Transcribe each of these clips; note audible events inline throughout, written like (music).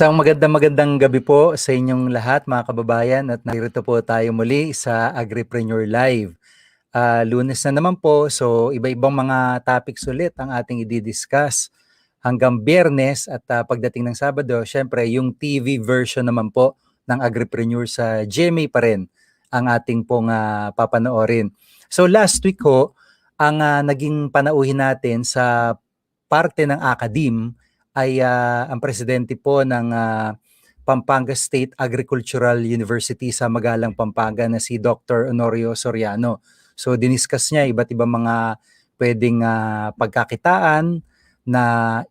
Isang magandang magandang gabi po sa inyong lahat mga kababayan at narito po tayo muli sa Agripreneur Live. Ah, lunes na naman po, so iba-ibang mga topics ulit ang ating i-discuss hanggang biyernes at ah, pagdating ng Sabado, syempre yung TV version naman po ng Agripreneur sa GMA pa rin ang ating pong ah, papanoorin. So last week ho, ang ah, naging panauhin natin sa parte ng academe ay ah, ang presidente po ng ah, Pampanga State Agricultural University sa Magalang, Pampanga na si Dr. Honorio Soriano. So diniscuss niya iba't ibang mga pwedeng ah, pagkakitaan na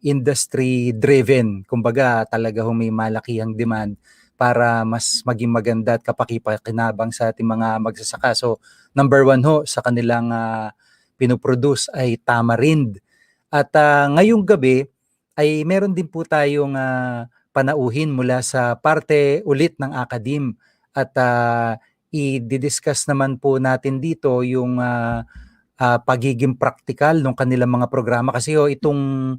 industry driven. Kumbaga talaga may malakihang demand para mas maging maganda at kapakipakinabang sa ating mga magsasaka. So number one ho sa kanilang ah, pinoproduce ay tamarind. At ah, ngayong gabi ay meron din po tayong ah, panauhin mula sa parte ulit ng akadim. At ah, i-discuss naman po natin dito yung ah, ah, pagiging practical ng kanilang mga programa. Kasi ho itong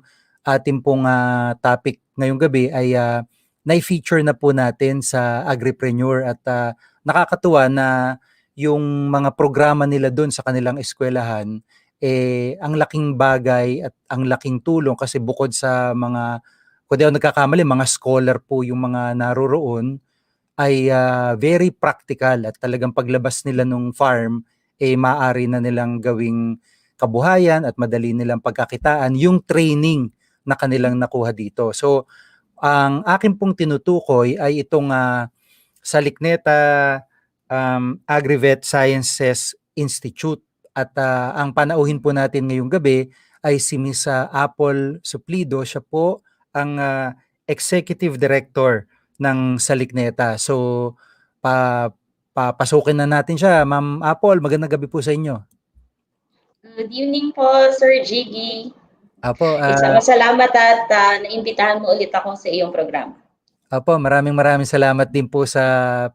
ating pong ah, topic ngayong gabi ay ah, na-feature na po natin sa Agripreneur. At ah, nakakatuwa na yung mga programa nila doon sa kanilang eskwelahan eh ang laking bagay at ang laking tulong kasi bukod sa mga kung di ako nagkakamali, mga scholar po yung mga naroroon ay ah, very practical at talagang paglabas nila nung farm eh maaari na nilang gawing kabuhayan at madali nilang pagkakitaan yung training na kanilang nakuha dito. So ang akin pong tinutukoy ay itong ah, Salikneta um, Agrivet Sciences Institute at ah, ang panauhin po natin ngayong gabi ay si Miss ah, Apple Suplido. Siya po ang ah, Executive Director ng Salikneta. So, pa, papasukin na natin siya. Ma'am Apple, magandang gabi po sa inyo. Good evening po, Sir Jiggy. Apo, ah, Isang salamat at ah, naimbitahan mo ulit ako sa iyong programa. Apo, maraming maraming salamat din po sa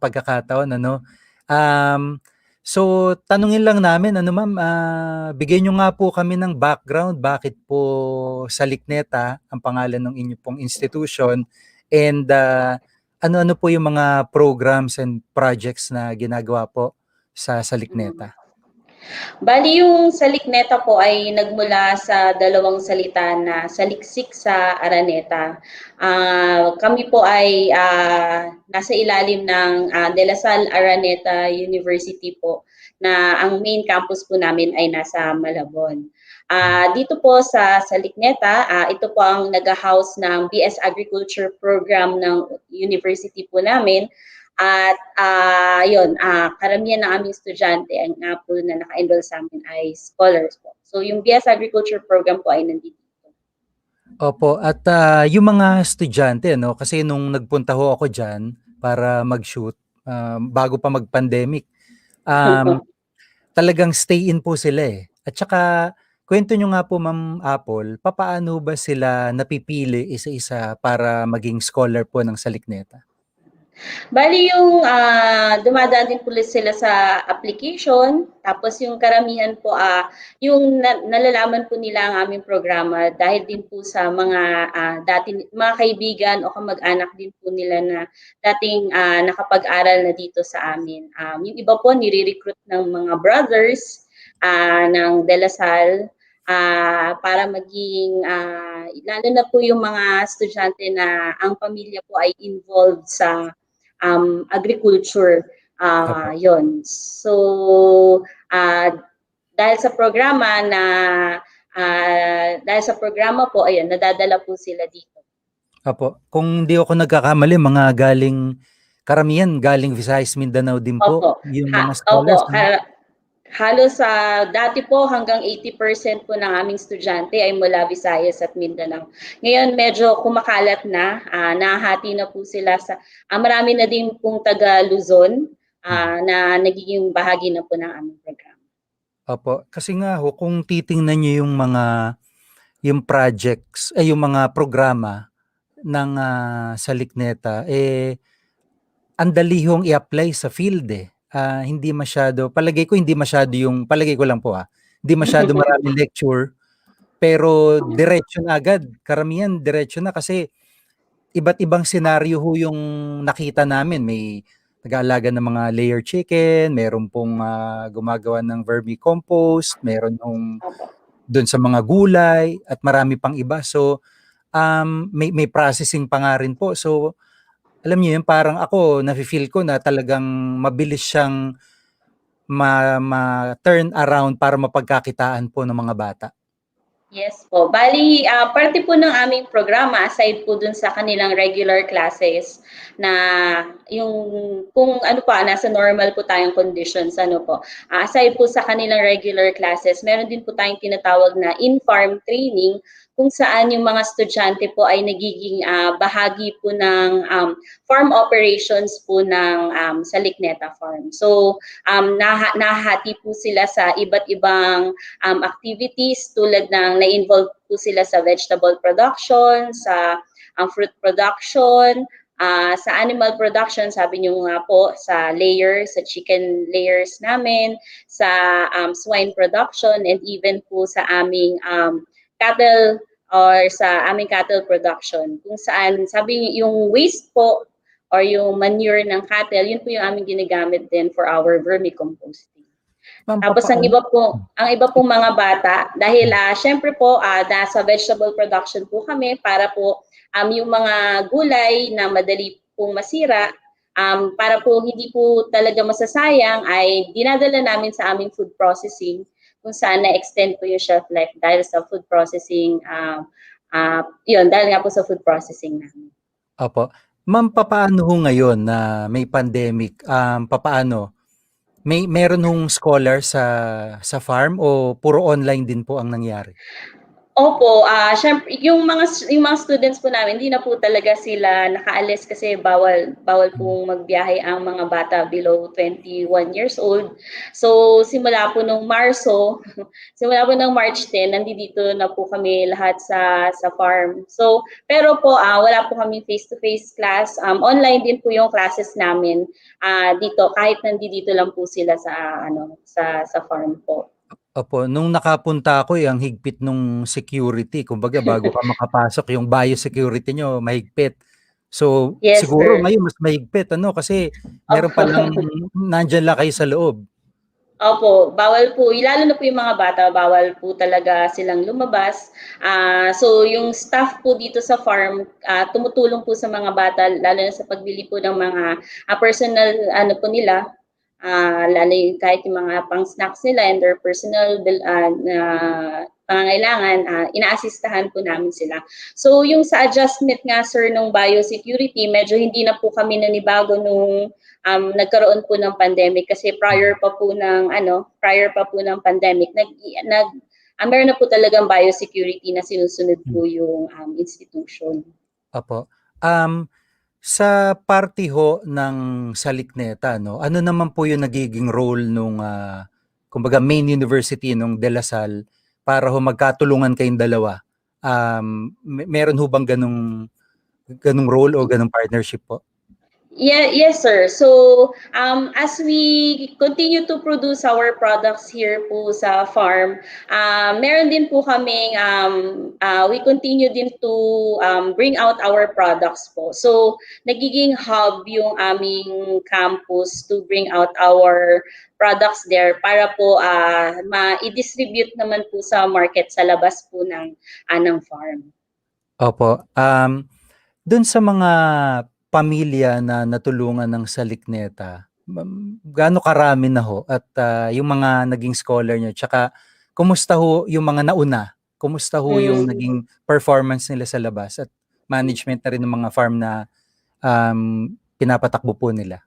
pagkakataon ano. Um so tanungin lang namin ano ma'am, ah, bigyan niyo nga po kami ng background bakit po Salikneta ang pangalan ng inyo pong institution and ah, ano-ano po yung mga programs and projects na ginagawa po sa Salikneta. Bali yung salikneta po ay nagmula sa dalawang salita na saliksik sa Araneta. Ah, kami po ay ah, nasa ilalim ng ah, De La Salle Araneta University po na ang main campus po namin ay nasa Malabon. Ah, dito po sa Salikneta, ah, ito po ang nag-house ng BS Agriculture program ng university po namin. At ah yun, ah, karamihan ng aming estudyante ang nga po na naka-enroll sa amin ay scholars po. So yung BS Agriculture program po ay nandito. Opo, at ah, yung mga estudyante no, kasi nung nagpunta ho ako diyan para mag-shoot ah, bago pa mag-pandemic, um, talagang stay in po sila eh. At saka kwento nyo nga po Ma'am Apple, papaano ba sila napipili isa-isa para maging scholar po ng Salikneta? Bali yung ah, dumadaan din po sila sa application, tapos yung karamihan po ah, yung na- nalalaman po nila ang aming programa dahil din po sa mga ah, dati mga kaibigan o kamag-anak din po nila na dating ah, nakapag-aral na dito sa amin. Um, yung iba po nire-recruit ng mga brothers ah, ng De La Salle ah, para maging ah, lalo na po yung mga estudyante na ang pamilya po ay involved sa um, agriculture. ah yon. So, ah dahil sa programa na ah, dahil sa programa po, ayun, nadadala po sila dito. Opo, kung di ako nagkakamali, mga galing karamihan galing Visayas, Mindanao din po Opo. yung mga scholars. opo? Ha- halos sa dati po hanggang 80% po ng aming estudyante ay mula Visayas at Mindanao. Ngayon medyo kumakalat na, ah, nahati na po sila sa ah, marami na din pong taga Luzon ah, na nagiging bahagi na po ng aming programa. Opo, kasi nga ho kung titingnan niyo yung mga yung projects ay yung mga programa ng ah, Salikneta eh ang dali hong i-apply sa field eh. Ah, hindi masyado palagay ko hindi masyado yung palagay ko lang po ah. Hindi masyado (laughs) maraming lecture pero diretso na agad. Karamihan diretso na kasi iba't ibang senaryo ho yung nakita namin. May nag-aalaga ng mga layer chicken, meron pong ah, gumagawa ng vermicompost, meron Opo. doon sa mga gulay at marami pang iba. So um, may may processing pa nga rin po. So alam niyo yun, parang ako nafi-feel ko na talagang mabilis siyang ma, ma-turn around para mapagkakitaan po ng mga bata. Yes po. Bali, ah, parte po ng aming programa, aside po dun sa kanilang regular classes, na yung kung ano pa, nasa normal po tayong conditions, ano po. Ah, aside po sa kanilang regular classes, meron din po tayong tinatawag na in-farm training kung saan yung mga estudyante po ay nagiging ah, bahagi po ng um, farm operations po ng um, sa Ligneta Farm. So, um, naha- nahati po sila sa iba't ibang um, activities tulad ng na-involve po sila sa vegetable production, sa um, fruit production, ah, sa animal production, sabi niyo nga po, sa layers, sa chicken layers namin, sa um, swine production, and even po sa aming um, cattle or sa aming cattle production. Kung saan, sabi yung waste po or yung manure ng cattle, yun po yung aming ginagamit din for our vermicomposting. Ma'am, Tapos ang iba po, ang iba pong mga bata dahil ah syempre po ah nasa vegetable production po kami para po um yung mga gulay na madali pong masira um para po hindi po talaga masasayang ay dinadala namin sa aming food processing kung saan na-extend po yung shelf life dahil sa food processing ah ah yun dahil nga po sa food processing namin. Opo. Ma'am, papaano ho ngayon na may pandemic? Um, papaano? May meron hong scholar sa sa farm o puro online din po ang nangyari? Opo, ah syempre yung mga yung mga students po namin hindi na po talaga sila nakaalis kasi bawal bawal pong magbiyahe ang mga bata below 21 years old. So simula po nung Marso, (laughs) simula po ng March 10, nandito na po kami lahat sa sa farm. So pero po ah wala po kami face-to-face class. Um, online din po yung classes namin ah dito kahit nandito lang po sila sa ano sa sa farm po. Opo, nung nakapunta ako eh, ang higpit nung security. Kumbaga bago ka makapasok, yung biosecurity nyo mahigpit. So Yes, siguro sir. ngayon mas mahigpit ano kasi meron Opo. palang nandyan lang kayo sa loob. Opo, bawal po, lalo na po yung mga bata, bawal po talaga silang lumabas. Ah, so yung staff po dito sa farm, ah, tumutulong po sa mga bata lalo na sa pagbili po ng mga ah, personal ano po nila. Ah, lalo yung kahit yung mga pang snacks nila and their personal ah, na pangangailangan, ah, inaasistahan po namin sila. So yung sa adjustment nga sir ng biosecurity, medyo hindi na po kami nanibago nung um, nagkaroon po ng pandemic kasi prior pa po ng ano, prior pa po ng pandemic, nag nag ah, meron na po talagang biosecurity na sinusunod po yung um, institution. Opo. Um, sa party ho ng Salikneta, no, ano naman po yung nagiging role nung, ah, kumbaga main university nung De La Salle para ho magkatulungan kayong dalawa? Um, me- meron ho bang ganung, ganung role o ganung partnership po? Yeah, yes sir. So, um, as we continue to produce our products here po sa farm, um, meron din po kaming, um, uh, we continue din to um, bring out our products po. So, nagiging hub yung aming campus to bring out our products there para po uh, ma-distribute naman po sa market sa labas po ng, uh, farm. Opo. Um, dun sa mga pamilya na natulungan ng Salikneta, gaano karami na ho at ah, yung mga naging scholar nyo, tsaka kumusta ho yung mga nauna? Kumusta ho yung Mm. naging performance nila sa labas at management na rin ng mga farm na um, pinapatakbo po nila?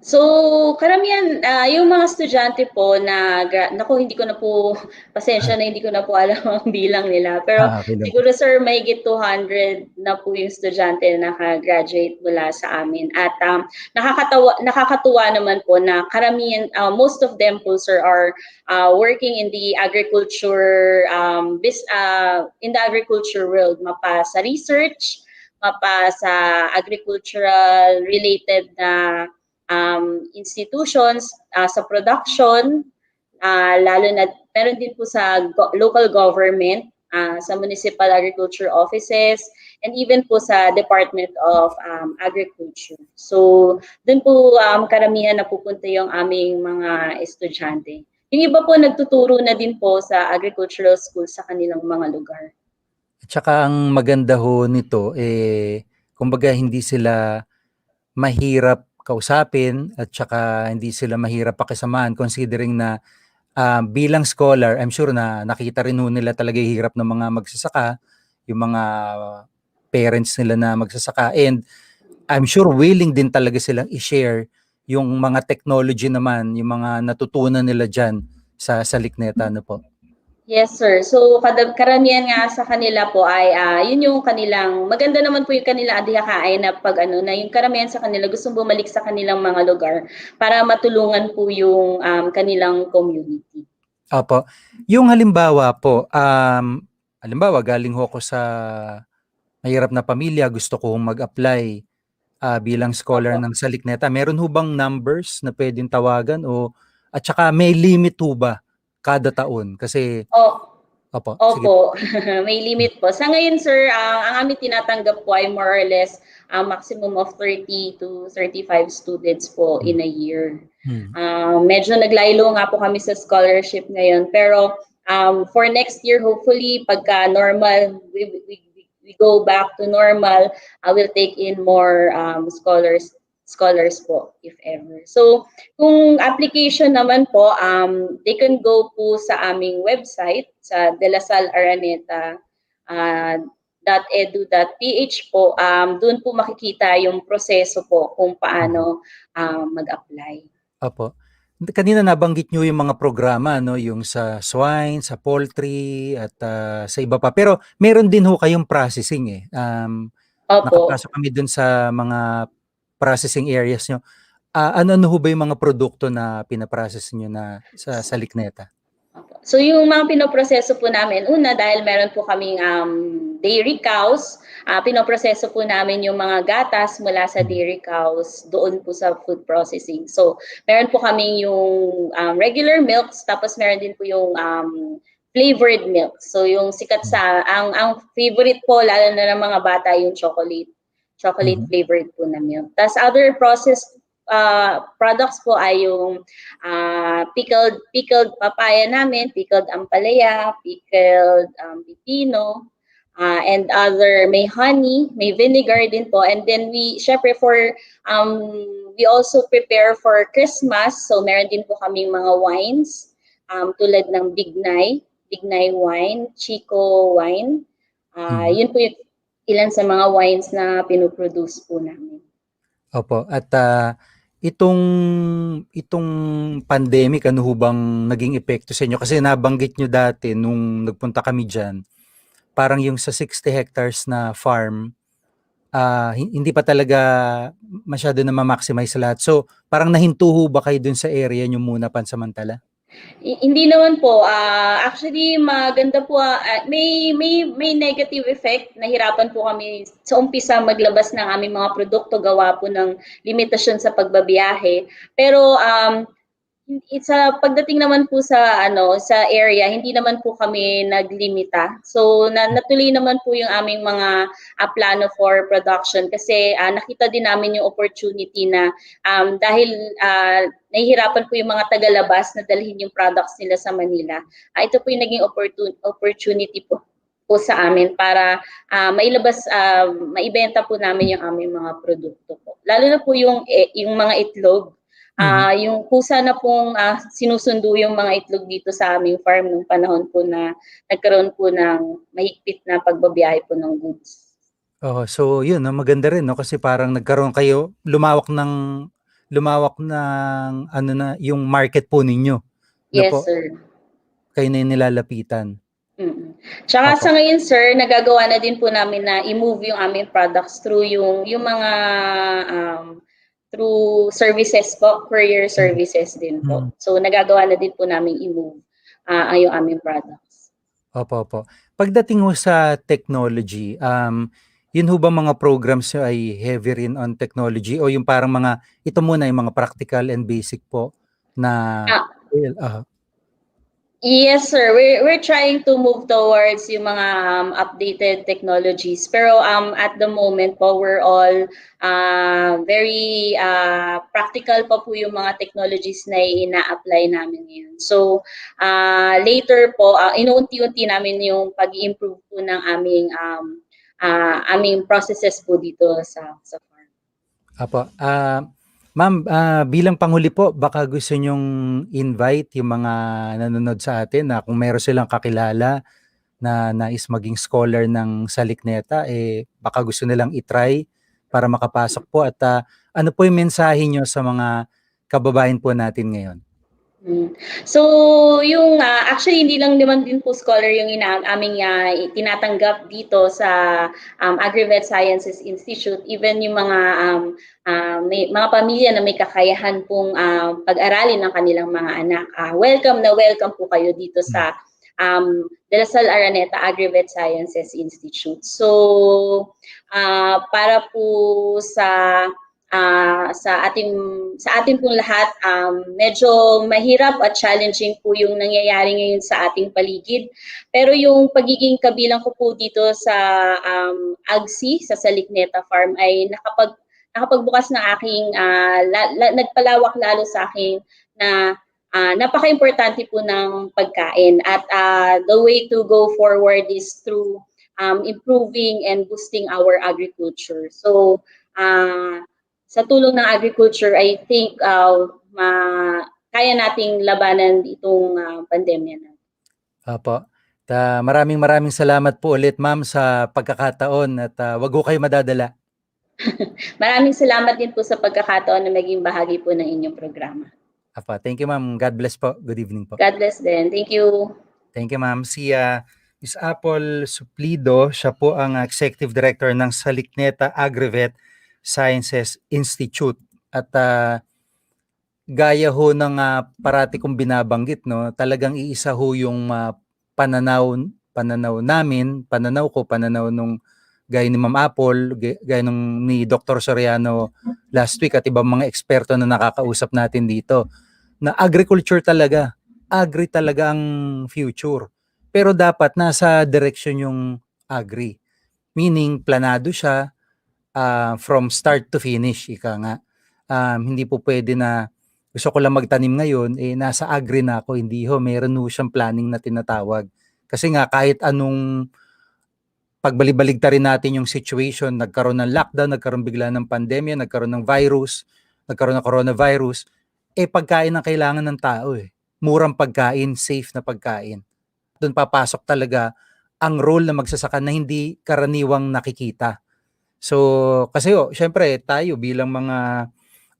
So, karamihan, ah, yung mga estudyante po na, naku, hindi ko na po, pasensya na hindi ko na po alam ang (laughs) bilang nila. Pero Ah, okay siguro sir, may 200 na po yung estudyante na nakagraduate mula sa amin. At um, nakakatawa, nakakatuwa naman po na karamihan, ah, most of them po sir are ah, working in the agriculture, um, bis, ah, in the agriculture world, mapa sa research, mapa sa agricultural related na um, institutions uh, sa production, uh, lalo na meron din po sa go- local government ah, sa municipal agriculture offices, and even po sa Department of um, Agriculture. So, dun po um, karamihan na pupunta yung aming mga estudyante. Yung iba po nagtuturo na din po sa agricultural school sa kanilang mga lugar. At saka ang maganda ho nito, eh, kumbaga hindi sila mahirap kausapin at saka hindi sila mahirap pakisamahan considering na ah, bilang scholar, I'm sure na nakita rin nila talaga yung hirap ng mga magsasaka, yung mga parents nila na magsasaka and I'm sure willing din talaga silang i-share yung mga technology naman, yung mga natutunan nila dyan sa, sa Likneta, ano po. Yes, sir. So, kada, karamihan nga sa kanila po ay, ah, yun yung kanilang, maganda naman po yung kanilang adhikain na pag ano, na yung karamihan sa kanila gustong bumalik sa kanilang mga lugar para matulungan po yung um, kanilang community. Opo. Yung halimbawa po, um, halimbawa galing ho ako sa mahirap na pamilya, gusto kong mag-apply ah, bilang scholar Opo. ng Salikneta. Meron ho bang numbers na pwedeng tawagan o at saka may limit ho ba kada taon? Kasi Oh, opo. Opo, (laughs) may limit po. Sa ngayon, sir, ang ang aming tinatanggap po ay more or less a maximum of 30 to 35 students po in a year. Hmm. Ah, medyo naglaylo nga po kami sa scholarship ngayon. Pero um, for next year, hopefully, pagka normal, we, we, we go back to normal, I will take in more um, scholars scholars po, if ever. So, kung application naman po, um, they can go po sa aming website, sa De La Salle Araneta, uh, .edu.ph po, um, doon po makikita yung proseso po kung paano um, mag-apply. Opo. Kanina nabanggit nyo yung mga programa, no? yung sa swine, sa poultry, at ah, sa iba pa. Pero meron din ho kayong processing eh. Um, Opo. nakapasok kami dun sa mga processing areas nyo. Ah, ano-ano ho ba yung mga produkto na pinaprocess nyo na sa, sa Likneta? So yung mga pinoproseso po namin, una dahil meron po kaming um, dairy cows, ah, pinoproseso po namin yung mga gatas mula sa dairy cows doon po sa food processing. So meron po kaming yung um, regular milks, tapos meron din po yung um, flavored milk. So yung sikat sa, ang, ang favorite po lalo na ng mga bata yung chocolate. Chocolate Mhm. flavored po na milk. Tapos other processed uh, products po ay yung ah, pickled pickled papaya namin, pickled ampalaya, pickled um, pipino, ah, and other may honey, may vinegar din po. And then we syempre for um we also prepare for Christmas. So meron din po kaming mga wines um, tulad ng Bignay, Bignay wine, Chico wine. Ah, Mhm. yun po yung ilan sa mga wines na pinoproduce po namin. Opo. At ah, itong itong pandemic, ano ho bang naging epekto sa inyo? Kasi nabanggit nyo dati nung nagpunta kami dyan, parang yung sa 60 hectares na farm, hi- hindi pa talaga masyado na ma-maximize lahat. So, parang nahinto ho ba kayo dun sa area nyo muna pansamantala? Hindi naman po. Ah, actually, maganda po. ah, may, may, may negative effect. Nahirapan po kami sa umpisa maglabas ng aming mga produkto gawa po ng limitasyon sa pagbabiyahe. Pero um, it's a pagdating naman po sa ano sa area hindi naman po kami naglimita so na, natuloy naman po yung aming mga ah, plano for production kasi ah, nakita din namin yung opportunity na um, dahil ah, nahihirapan po yung mga tagalabas na dalhin yung products nila sa Manila. Ah, ito po yung naging opportun- opportunity po po sa amin para ah, mailabas, ah, maibenta po namin yung aming mga produkto po. Lalo na po yung, eh, yung mga itlog. Ah, yung kusa na pong ah, sinusundo yung mga itlog dito sa aming farm nung panahon po na nagkaroon po ng mahigpit na pagbabiyahe po ng goods. Oh, so yun, no, maganda rin no kasi parang nagkaroon kayo lumawak ng lumawak ng ano na yung market po ninyo. Yes, po? sir. Kayo na yung nilalapitan. Mm. Tsaka Opo. sa ngayon, sir, nagagawa na din po namin na i-move yung aming products through yung yung mga um, through services po, courier services din po. Mm. So nagagawa na din po namin i-move ah, yung aming products. Opo, opo. Pagdating ho sa technology, um, yun ho ba mga programs ay heavy rin on technology o yung parang mga, ito muna yung mga practical and basic po na, Ah. ah, Yes, sir. We're we're trying to move towards yung mga um, updated technologies. Pero um at the moment po we're all uh, very uh, practical pa po yung mga technologies na ina-apply namin ngayon. So uh, later po uh, inuunti-unti namin yung pag-improve po ng aming um uh, aming processes po dito sa sa farm. Apo. Ah, ma'am, ah, bilang panghuli po, baka gusto nyong invite yung mga nanonood sa atin na kung meron silang kakilala na nais maging scholar ng Salikneta, eh baka gusto nilang itry para makapasok po at ah, ano po yung mensahe nyo sa mga kababayan po natin ngayon? Mm. So, yung ah, actually hindi lang naman din po scholar yung ina aming ah, tinatanggap dito sa um, AgriVet Sciences Institute, even yung mga um, ah, may, mga pamilya na may kakayahan pong ah, pag-aralin ng kanilang mga anak. Ah, welcome na welcome po kayo dito sa um, De La Salle Araneta AgriVet Sciences Institute. So, ah, para po sa ah, sa ating sa ating pong lahat um, medyo mahirap at challenging po yung nangyayari ngayon sa ating paligid pero yung pagiging kabilang ko po dito sa um, AGSI sa Salikneta Farm ay nakapag nakapagbukas ng aking ah, la- la- nagpalawak lalo sa akin na ah, napaka-importante po ng pagkain at ah, the way to go forward is through um, improving and boosting our agriculture. So, ah sa tulong ng agriculture, I think uh, ma- kaya nating labanan itong ah, pandemya na. Apo. Ta, maraming maraming salamat po ulit ma'am sa pagkakataon at ah, wag ho kayo madadala. (laughs) Maraming salamat din po sa pagkakataon na maging bahagi po ng inyong programa. Apo, thank you ma'am. God bless po. Good evening po. God bless din. Thank you. Thank you, ma'am. Si ah, Miss Apple Suplido, siya po ang Executive Director ng Salikneta AgriVet Sciences Institute. At ah, gaya ho ng ah, parati kong binabanggit, no, talagang iisa ho yung ah, pananaw, pananaw namin, pananaw ko, pananaw nung gaya ni Ma'am Apple, gaya nung ni Dr. Soriano last week at ibang mga eksperto na nakakausap natin dito na agriculture talaga agri talaga ang future. Pero dapat nasa direction yung agri. Meaning, planado siya ah, from start to finish, ika nga. Um, hindi po pwede na gusto ko lang magtanim ngayon, eh nasa agri na ako, hindi ho, meron ho siyang planning na tinatawag. Kasi nga, kahit anong pagbalibaligta rin natin yung situation, nagkaroon ng lockdown, nagkaroon bigla ng pandemya, nagkaroon ng virus, nagkaroon ng coronavirus, eh pagkain ang kailangan ng tao eh murang pagkain, safe na pagkain. Doon papasok talaga ang role na magsasaka na hindi karaniwang nakikita. So, kasi oh, syempre tayo bilang mga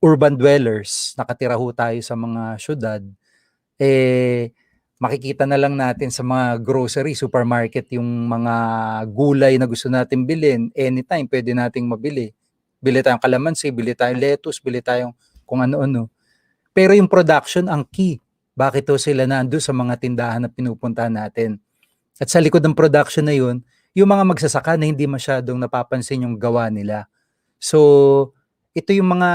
urban dwellers, nakatira ho tayo sa mga syudad, eh, makikita na lang natin sa mga grocery, supermarket, yung mga gulay na gusto natin bilhin, anytime pwede nating mabili. Bili tayong kalamansi, bili tayong lettuce, bili tayong kung ano-ano. Pero yung production ang key bakit to sila nando sa mga tindahan na pinupuntahan natin. At sa likod ng production na yun, yung mga magsasaka na hindi masyadong napapansin yung gawa nila. So, ito yung mga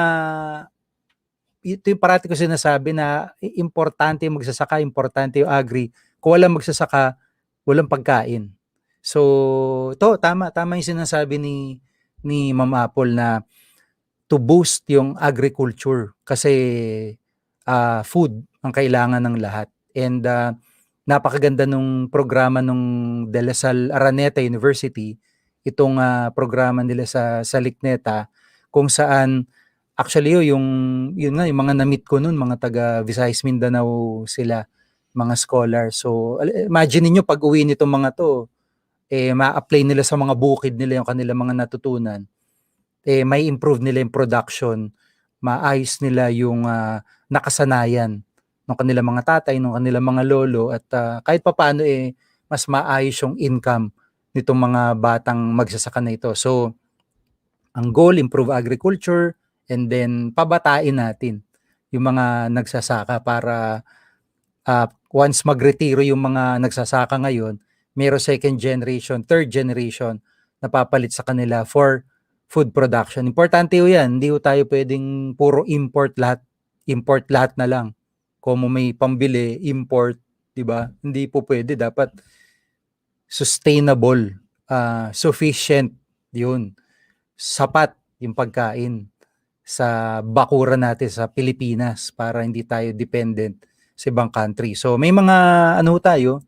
ito yung parati ko sinasabi na importante yung magsasaka, importante yung agri. Kung walang magsasaka, walang pagkain. So, to tama tama yung sinasabi ni ni Ma'am Apple na to boost yung agriculture kasi ah, food ang kailangan ng lahat. And ah, napakaganda nung programa nung De La Salle Araneta University, itong ah, programa nila sa sa Likneta kung saan actually yun, yung yun nga yung mga na-meet ko noon mga taga Visayas Mindanao sila mga scholar. So imagine niyo pag uwi nitong mga to eh ma-apply nila sa mga bukid nila yung kanilang mga natutunan. Eh may improve nila yung production, maayos nila yung ah, nakasanayan ng kanilang mga tatay, ng kanilang mga lolo at ah, kahit papaano eh mas maayos yung income nitong mga batang magsasaka na ito. So ang goal improve agriculture and then pabatain natin yung mga nagsasaka para ah, once magretiro yung mga nagsasaka ngayon, mayroong second generation, third generation na papalit sa kanila for food production. Importante yan. Hindi tayo pwedeng puro import lahat. Import lahat na lang. Kung may pambili, import, 'di ba? Hindi po pwede dapat sustainable, ah, sufficient 'yun. Sapat yung pagkain sa bakuran natin sa Pilipinas para hindi tayo dependent sa ibang country. So may mga ano tayo,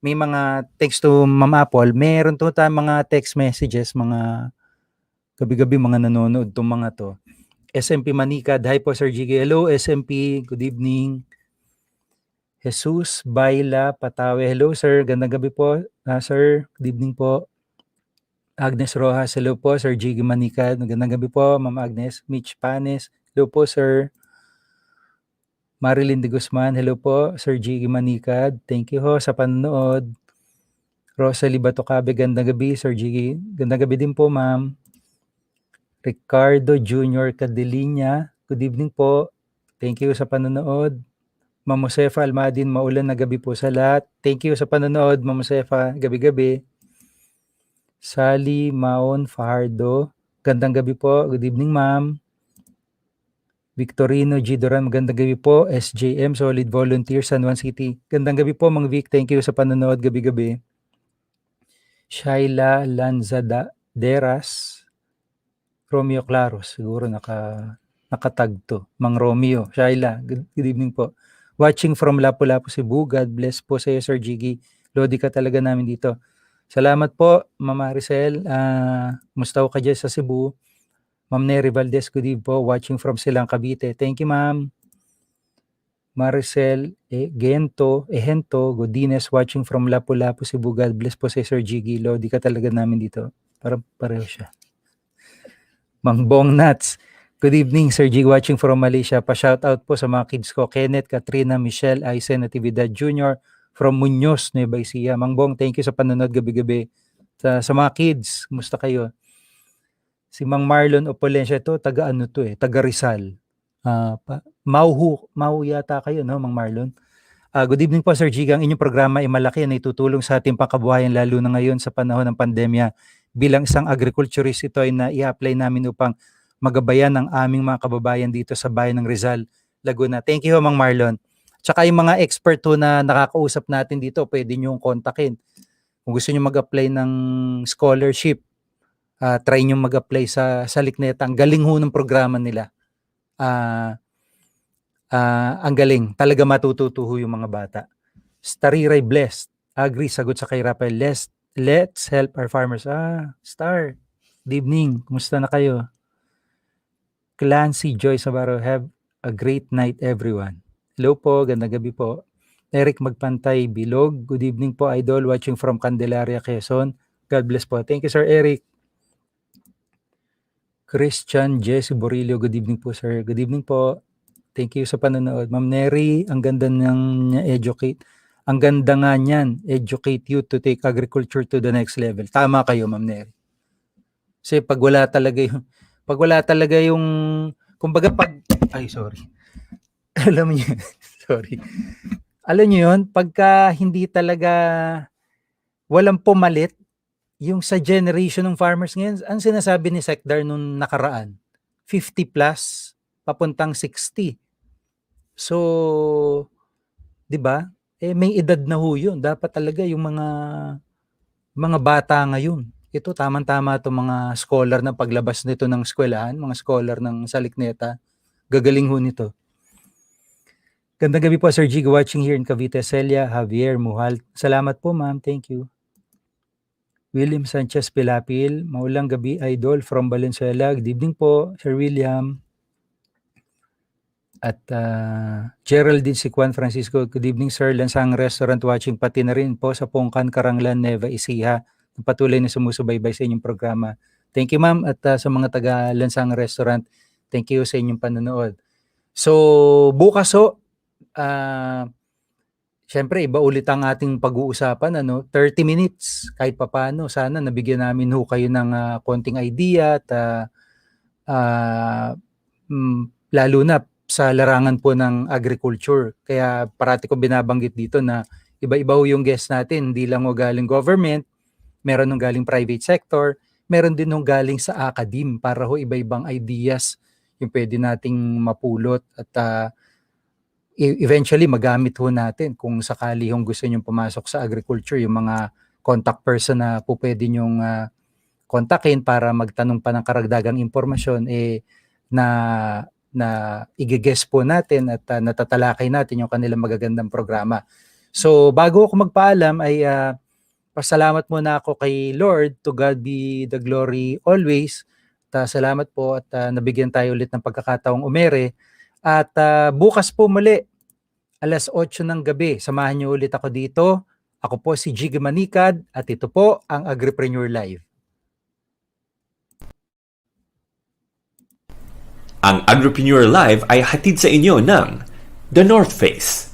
may mga text to Ma'am Apple, meron to tayong mga text messages, mga gabi-gabi mga nanonood tong mga to. SMP Manikad, hi Sir Jiggy. Hello SMP, good evening. Jesus Baila Patawe, hello sir, gandang gabi po. Ah, sir, good evening po. Agnes Rojas, hello po Sir Jiggy Manikad. Magandang gabi po, Ma'am Agnes. Mitch Panes, hello po sir. Marilyn de Guzman, hello po Sir Jiggy Manikad. Thank you ho sa panonood. Rosalie Batocabe, gandang gabi Sir Jiggy. Gandang gabi din po ma'am. Ricardo Junior Cadelinya, good evening po. Thank you sa panonood. Ma'am Josefa Almadin, maulan na gabi po sa lahat. Thank you sa panonood, Ma'am Josefa, gabi-gabi. Sally Maon Fajardo, gandang gabi po. Good evening, ma'am. Victorino G. Duran, gandang gabi po. SJM, Solid Volunteer, San Juan City. Gandang gabi po, Mang Vic. Thank you sa panonood gabi-gabi. Shaila Lanzada Deras, Romeo Claros. Siguro naka, nakatag to. Mang Romeo. Shaila, good, good evening po. Watching from Lapu-Lapu, Cebu. God bless po sa iyo, Sir Jiggy. Lodi ka talaga namin dito. Salamat po, Ma'am Maricel. Uh, mustaw ka dyan sa Cebu. Ma'am Neri Valdez, good evening po. Watching from Silang Cavite. Thank you, ma'am. Maricel eh, Gento, Ehento, Godines, watching from Lapu-Lapu, Cebu. God bless po sa Sir Jiggy. Lodi ka talaga namin dito. Para pareho siya. Mang Bong Nuts. Good evening, Sir Jiggy, watching from Malaysia. Pa-shout out po sa mga kids ko, Kenneth, Katrina, Michelle, Aisen, Natividad Jr., from Muñoz, Nueva Ecija. Mang Bong, thank you sa panonood gabi-gabi. Sa, sa mga kids, kumusta kayo? Si Mang Marlon Opolensya to, taga ano to eh, taga Rizal. Uh, pa, Mauhu, Mau yata kayo, no, Mang Marlon? Uh, good evening po, Sir Jiga. Ang inyong programa ay malaki na itutulong sa ating pangkabuhayan lalo na ngayon sa panahon ng pandemya. Bilang isang agriculturist, ito ay na i-apply namin upang magabayan ang aming mga kababayan dito sa bayan ng Rizal, Laguna. Thank you, Mang Marlon. Tsaka yung mga expert na nakakausap natin dito, pwede nyo kontakin. Kung gusto nyo mag-apply ng scholarship, uh, try nyo mag-apply sa, sa Likneta. Ang galing ho ng programa nila. Uh, uh, ang galing. Talaga matututo yung mga bata. Stariray Blessed. Agree, sagot sa kay Rafael. Let's, let's help our farmers. Ah, Star. Good evening. Kumusta na kayo? Clancy Joy Sabaro, have a great night everyone. Hello po, gandang gabi po. Eric Magpantay Bilog, good evening po idol, watching from Candelaria, Quezon. God bless po. Thank you Sir Eric. Christian Jesse Borillo, good evening po sir. Good evening po. Thank you sa panonood. Ma'am Neri, ang ganda ng educate. Ang ganda nga niyan, educate you to take agriculture to the next level. Tama kayo, Ma'am Neri. Kasi pag wala talaga yung, pag wala talaga yung, kumbaga pag, ay sorry. (laughs) Alam niyo, (laughs) sorry. Alam niyo yun, pagka hindi talaga walang pumalit, yung sa generation ng farmers ngayon, ang sinasabi ni Sekdar nung nakaraan, 50 plus, papuntang 60. So, 'di ba? Eh may edad na ho 'yun. Dapat talaga yung mga mga bata ngayon. Ito tamang-tama 'tong mga scholar na paglabas nito ng eskwelahan, mga scholar ng Salikneta. Gagaling ho nito. Gandang gabi po Sir Jig watching here in Cavite, Celia, Javier Muhal. Salamat po ma'am, thank you. William Sanchez Pilapil, maulang gabi idol from Valenzuela. Good evening po, Sir William. At uh, Geraldine Siquan Francisco, good evening sir. Lansang Restaurant watching pati na rin po sa Pongkan, Karanglan, Neva, Ecija. Patuloy na sumusubaybay sa inyong programa. Thank you ma'am at uh, sa mga taga Lansang Restaurant, thank you sa inyong panonood. So bukas ho, uh, Siyempre, iba ulit ang ating pag-uusapan, ano, 30 minutes kahit papano. Sana nabigyan namin ho kayo ng uh, konting idea at uh, uh, mm, lalo na sa larangan po ng agriculture. Kaya parati ko binabanggit dito na iba-iba ho yung guest natin, hindi lang ho galing government, meron nung galing private sector, meron din nung galing sa academe para ho iba-ibang ideas yung pwede nating mapulot at uh, eventually magamit ho natin kung sakali yung gusto nyong pumasok sa agriculture, yung mga contact person na po pwede nyong ah, kontakin para magtanong pa ng karagdagang impormasyon eh na na igigess po natin at ah, natatalakay natin yung kanilang magagandang programa. So bago ako magpaalam ay ah, pasalamat muna ako kay Lord to God be the glory always. Ta salamat po at ah, nabigyan tayo ulit ng pagkakataong umere at ah, bukas po muli alas 8 ng gabi. Samahan niyo ulit ako dito. Ako po si Jiggy Manikad at ito po ang Agripreneur Live. Ang Agripreneur Live ay hatid sa inyo ng The North Face,